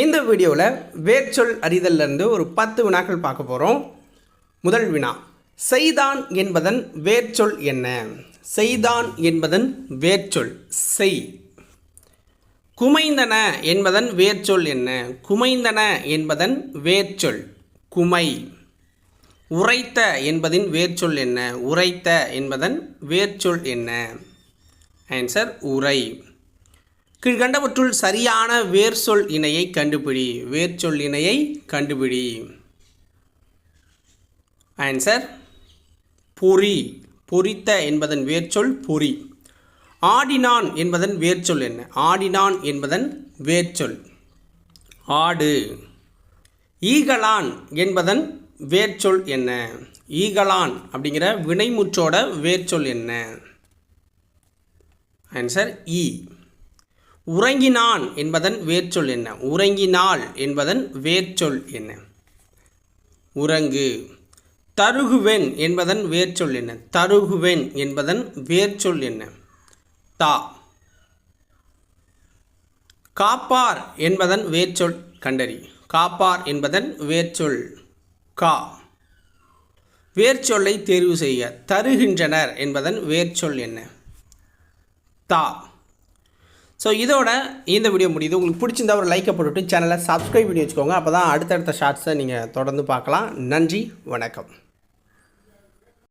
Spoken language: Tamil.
இந்த வீடியோவில் வேர்ச்சொல் அறிதல்லேருந்து ஒரு பத்து வினாக்கள் பார்க்க போகிறோம் முதல் வினா செய்தான் என்பதன் வேர்ச்சொல் என்ன? செய்தான் என்பதன் வேர்ச்சொல் செய். குமைந்தன என்பதன் வேர்ச்சொல் என்ன? குமைந்தன என்பதன் வேர்ச்சொல் குமை. உரைத்த என்பதின் வேர்ச்சொல் என்ன? உரைத்த என்பதன் வேர்ச்சொல் என்ன? ஆன்சர் உரை. கீழ்கண்டவற்றுள் சரியான வேர்சொல் இணையை கண்டுபிடி. வேர்ச்சொல் இணையை கண்டுபிடி. ஆன்சர் பொறி. பொறித்த என்பதன் வேர்ச்சொல் பொறி. ஆடினான் என்பதன் வேர்ச்சொல் என்ன? ஆடினான் என்பதன் வேர்ச்சொல். ஆடு. ஈகலான் என்பதன் வேர்ச்சொல் என்ன? ஈகலான் அப்படிங்கிற வினைமுற்றோட வேர்ச்சொல் என்ன? ஆன்சர் இ உறங்கினான் என்பதன் வேர்ச்சொல் என்ன? உறங்கினாள் என்பதன் வேர்ச்சொல் என்ன? உறங்கு. தருகுவென் என்பதன் வேர்ச்சொல் என்ன? தருகுவென் என்பதன் வேர்ச்சொல் என்ன? தா. காப்பார் என்பதன் வேர்ச்சொல் கண்டறி. காப்பார் என்பதன் வேர்ச்சொல் கா. வேர்ச்சொல்லை தேர்வு செய்ய தருகின்றனர் என்பதன் வேர்ச்சொல் என்ன? தா. ஸோ இதோட இந்த வீடியோ முடியுது. உங்களுக்கு பிடிச்சிருந்தா ஒரு லைக்கை போட்டுவிட்டு சேனலை சப்ஸ்கிரைப் பண்ணி வச்சுக்கோங்க. அப்போ தான் அடுத்தடுத்த ஷார்ட்ஸை நீங்கள் தொடர்ந்து பார்க்கலாம். நன்றி வணக்கம்.